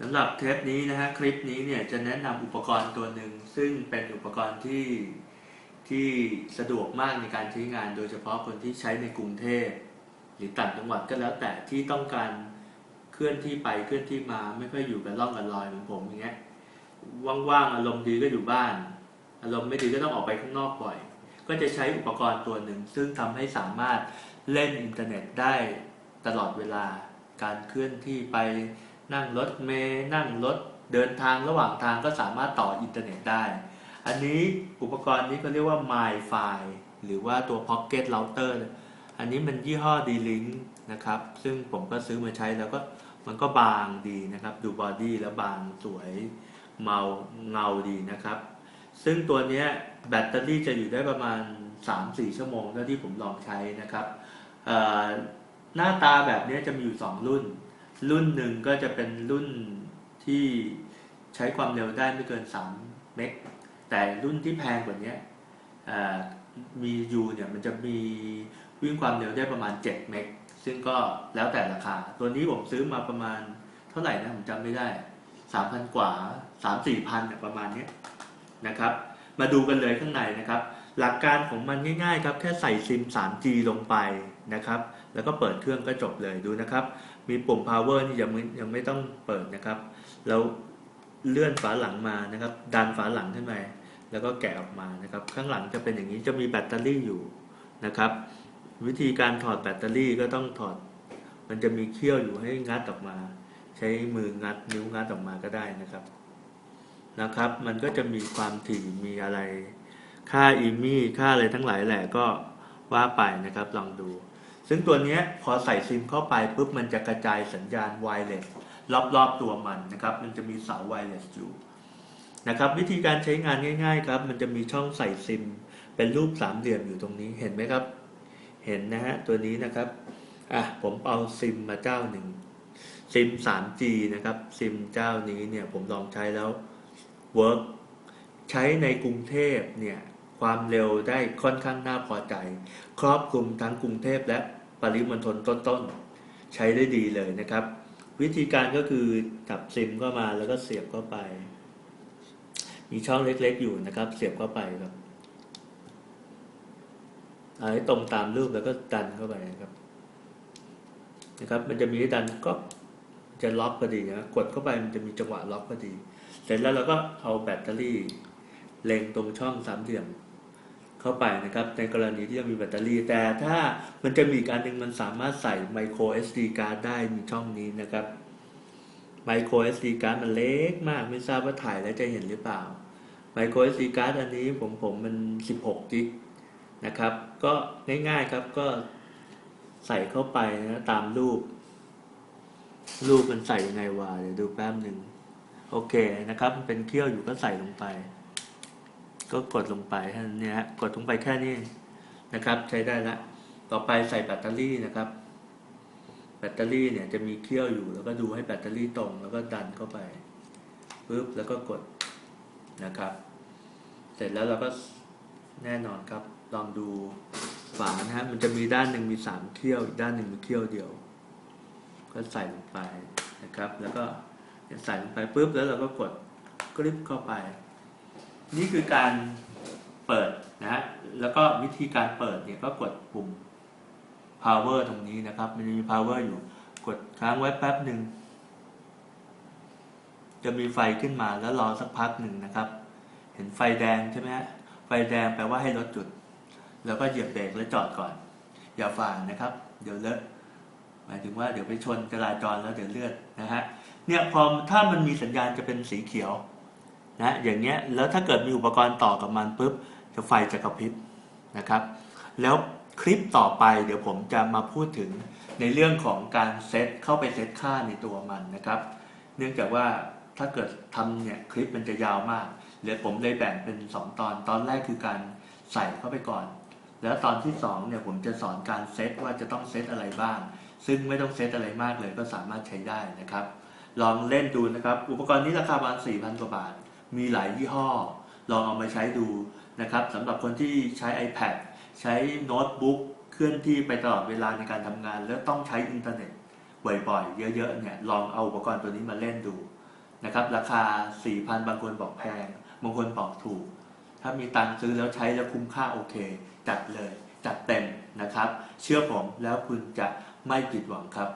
สำหรับเทปนี้นะฮะคลิปนี้เนี่ยจะแนะนำอุปกรณ์ตัวหนึ่ง ซึ่งเป็นอุปกรณ์ที่ที่สะดวกมากในการใช้งาน โดยเฉพาะคนที่ใช้ในกรุงเทพหรือต่างจังหวัดก็แล้วแต่ที่ต้องการเคลื่อนที่ไปเคลื่อนที่มาไม่ค่อยอยู่กับร่องกับรอยเหมือนผมอย่างเงี้ยว่างๆอารมณ์ดีก็อยู่บ้าน อารมณ์ไม่ดีก็ต้องออกไปข้างนอกบ่อย ก็จะใช้อุปกรณ์ตัวหนึ่ง ซึ่งทำให้สามารถเล่นอินเทอร์เน็ตได้ตลอดเวลาการเคลื่อนที่ไป นั่งรถเมล์นั่งรถเดินทางระหว่างทางก็สามารถต่ออินเทอร์เน็ตได้ อันนี้อุปกรณ์นี้เขาเรียกว่า MyFi หรือว่าตัว Pocket Router อันนี้มันยี่ห้อ D-Link นะครับ ซึ่งผมก็ซื้อมาใช้แล้วก็มันก็บางดีนะครับ ดูบอดี้แล้วบางสวยเมาเงาดีนะครับ ซึ่งตัวนี้แบตเตอรี่จะอยู่ได้ประมาณ 3-4 ชั่วโมงเท่าที่ผมลองใช้นะครับหน้าตาแบบนี้จะมีอยู่ 2 รุ่น รุ่นหนึ่งก็จะเป็นรุ่นที่ใช้ความเร็วได้ไม่เกิน 3 เมก แต่รุ่นที่แพงกว่านี้มียูเนี่ยมันจะมีวิ่งความเร็วได้ประมาณ 7 เมก ซึ่งก็แล้วแต่ราคา ตัวนี้ผมซื้อมาประมาณเท่าไหร่นะผมจำไม่ได้ 3,000 กว่า 3-4พันประมาณนี้นะครับ มาดูกันเลยข้างในนะครับ หลักการของมันง่ายๆครับ แค่ใส่ซิม 3G ลงไปนะครับ แล้วก็เปิดเครื่องก็จบเลยดูนะครับ มีปุ่ม power นี่ยังยังไม่ต้องเปิดนะครับแล้วเลื่อนฝาหลังมานะครับ ดันฝาหลังขึ้นมาแล้วก็แกะออกมานะครับ ข้างหลังจะเป็นอย่างนี้จะมีแบตเตอรี่อยู่นะครับ วิธีการถอดแบตเตอรี่ก็ต้องถอด มันจะมีเขี้ยวอยู่ให้งัดออกมา ใช้มืองัดนิ้วงัดออกมาก็ได้นะครับนะครับ มันก็จะมีความถี่มีอะไร ค่าอีมี่ค่าอะไรทั้งหลายแหละก็ว่าไปนะครับลองดู ซึ่งตัวนี้พอใส่ซิมเข้าไปปุ๊บมันจะกระจายสัญญาณไวเลสรอบๆตัวมันนะครับ มันจะมีเสาไวเลสอยู่นะครับวิธีการใช้งานง่าย ๆ ครับ มันจะมีช่องใส่ซิม เป็นรูปสามเหลี่ยมอยู่ตรงนี้เห็นไหมครับ เห็นนะฮะตัวนี้นะครับอะผมเอาซิมมาเจ้าหนึ่งซิม 3G นะครับซิมเจ้านี้เนี่ยผมลองใช้แล้วเวิร์กใช้ในกรุงเทพเนี่ยความเร็วได้ค่อนข้างน่าพอใจ ครอบคลุมทั้งกรุงเทพและ ปริมณฑลต้นๆ ใช้ได้ดีเลยนะครับ วิธีการก็คือจับซิมเข้ามาแล้วก็เสียบเข้าไป มีช่องเล็กๆอยู่นะครับ เสียบเข้าไปครับเอาให้ตรงตามรูปแล้วก็ดันเข้าไปนะครับ นะครับ มันจะมีดันก็จะล็อกพอดีนะกดเข้าไปมันจะมีจังหวะล็อกพอดี เสร็จแล้วเราก็เอาแบตเตอรี่เล็งตรงช่องสามเหลี่ยม เข้าไปนะครับ ในกรณีที่เรามีแบตเตอรี่ แต่ถ้ามันจะมีกอันหนึ่งมันสามารถใส่ micro SD card ได้มีช่องนี้นะครับ micro SD card มันเล็กมากไม่ทราบว่าถ่ายแล้วจะเห็นหรือเปล่า micro SD card อันนี้ผมผมมัน 16กิกนะครับ ก็ง่ายๆครับก็ใส่เข้าไปนะตามรูป รูปมันใส่ยังไงวะเดี๋ยวดูแป๊บหนึ่งโอเคนะครับ มันเป็นเขี้ยวอยู่ก็ใส่ลงไป ก็กดลงไปแค่นี้ฮะกดลงไปแค่นี้นะครับ ใช้ได้ละต่อไปใส่แบตเตอรี่นะครับ แบตเตอรี่เนี่ยจะมีเขี้ยวอยู่ แล้วก็ดูให้แบตเตอรี่ตรง แล้วก็ดันเข้าไปปึ๊บแล้วก็กดนะครับ เสร็จแล้วเราก็แน่นอนครับ ลองดูฝานะฮะมันจะมีด้านหนึ่งมีสามเขี้ยวอีกด้านหนึ่งมีเขี้ยวเดียว ก็ใส่ลงไปนะครับ แล้วก็ใส่ลงไปปุ๊บแล้วเราก็กดกริปเข้าไป นี่คือการเปิดนะฮะแล้วก็วิธีการเปิดเนี่ยก็กดปุ่ม power ตรงนี้นะครับมันจะมี power อยู่กดค้างไว้แป๊บหนึ่งจะมีไฟขึ้นมาแล้วรอสักพักหนึ่งนะครับ เห็นไฟแดงใช่ไหมฮะไฟแดงแปลว่าให้รถจุด แล้วก็เหยียบเบรกแล้วจอดก่อน อย่าฝ่านะครับ เดี๋ยวเลอะหมายถึงว่าเดี๋ยวไปชนจราจรแล้วเดี๋ยวเลือดนะฮะเนี่ยพอถ้ามันมีสัญญาณจะเป็นสีเขียว นะอย่างเงี้ยแล้วถ้าเกิดมีอุปกรณ์ต่อกับมันปุ๊บจะไฟจะกระพริบนะครับ แล้วคลิปต่อไปเดี๋ยวผมจะมาพูดถึงในเรื่องของการเซตเข้าไปเซตค่าในตัวมันนะครับ เนื่องจากว่าถ้าเกิดทำเนี่ยคลิปมันจะยาวมากเดี๋ยวผมเลยแบ่งเป็น 2 ตอน ตอนแรกคือการใส่เข้าไปก่อน แล้วตอนที่2เนี่ยผมจะสอนการเซตว่าจะต้องเซตอะไรบ้าง ซึ่งไม่ต้องเซตอะไรมากเลยก็สามารถใช้ได้นะครับ ลองเล่นดูนะครับ อุปกรณ์นี้ราคาประมาณ4,000 กว่าบาท มีหลายยี่ห้อ ลองเอามาใช้ดูนะครับสำหรับคนที่ใช้ iPad ใช้โน้ตบุ๊กเคลื่อนที่ไปตลอดเวลาในการทำงาน แล้วต้องใช้อินเทอร์เน็ตบ่อยๆ เยอะๆเนี่ยลองเอาอุปกรณ์ตัวนี้มาเล่นดูนะครับราคา 4,000 บางคนบอกแพงบางคนบอกถูก ถ้ามีตังค์ซื้อแล้วใช้แล้วคุ้มค่าโอเค จัดเลย จัดเต็มนะครับ เชื่อผมแล้วคุณจะไม่ผิดหวังครับ